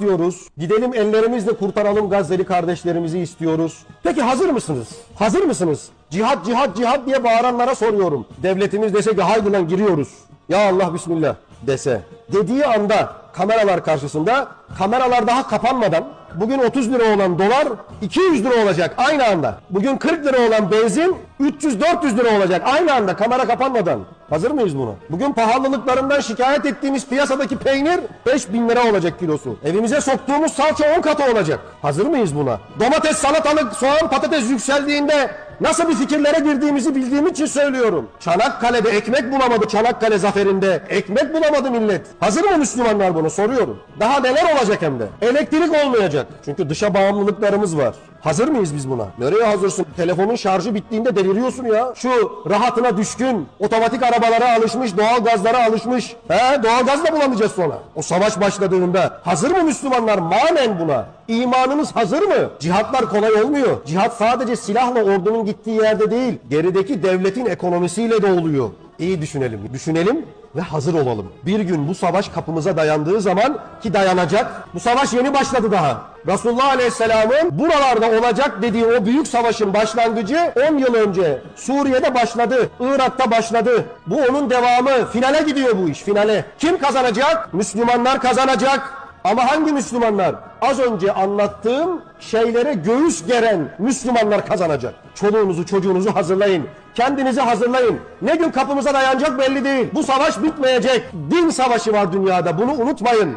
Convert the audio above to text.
istiyoruz. Gidelim ellerimizle kurtaralım Gazze'li kardeşlerimizi istiyoruz. Peki hazır mısınız? Hazır mısınız? Cihat cihat cihat diye bağıranlara soruyorum. Devletimiz dese ki haydi lan giriyoruz. Ya Allah bismillah dese. Dediği anda kameralar karşısında kameralar daha kapanmadan bugün 30 lira olan dolar 200 lira olacak aynı anda. Bugün 40 lira olan benzin 300-400 lira olacak aynı anda kamera kapanmadan. Hazır mıyız buna? Bugün pahalılıklarından şikayet ettiğimiz piyasadaki peynir 5000 lira olacak kilosu. Evimize soktuğumuz salça 10 katı olacak. Hazır mıyız buna? Domates, salatalık, soğan, patates yükseldiğinde nasıl bir fikirlere girdiğimizi bildiğim için söylüyorum. Çanakkale'de ekmek bulamadı Çanakkale zaferinde. Ekmek bulamadı millet. Hazır mı Müslümanlar bunu soruyorum. Daha neler olacak hem de. Elektrik olmayacak. Çünkü dışa bağımlılıklarımız var. Hazır mıyız biz buna? Nereye hazırsın? Telefonun şarjı bittiğinde deliriyorsun ya. Şu rahatına düşkün, otomatik arabalara alışmış, doğal gazlara alışmış. He, doğal gaz da bulamayacağız sonra. O savaş başladığında. Hazır mı Müslümanlar manen buna? İmanınız hazır mı? Cihatlar kolay olmuyor. Cihat sadece silahla ordunun gittiği yerde değil, gerideki devletin ekonomisiyle de oluyor. İyi düşünelim. Düşünelim ve hazır olalım. Bir gün bu savaş kapımıza dayandığı zaman ki dayanacak. Bu savaş yeni başladı daha. Resulullah Aleyhisselam'ın buralarda olacak dediği o büyük savaşın başlangıcı 10 yıl önce Suriye'de başladı. Irak'ta başladı. Bu onun devamı. Finale gidiyor bu iş. Finale. Kim kazanacak? Müslümanlar kazanacak. Ama hangi Müslümanlar? Az önce anlattığım şeylere göğüs geren Müslümanlar kazanacak. Çoluğunuzu çocuğunuzu hazırlayın. Kendinizi hazırlayın. Ne gün kapımıza dayanacak belli değil. Bu savaş bitmeyecek. Din savaşı var dünyada. Bunu unutmayın.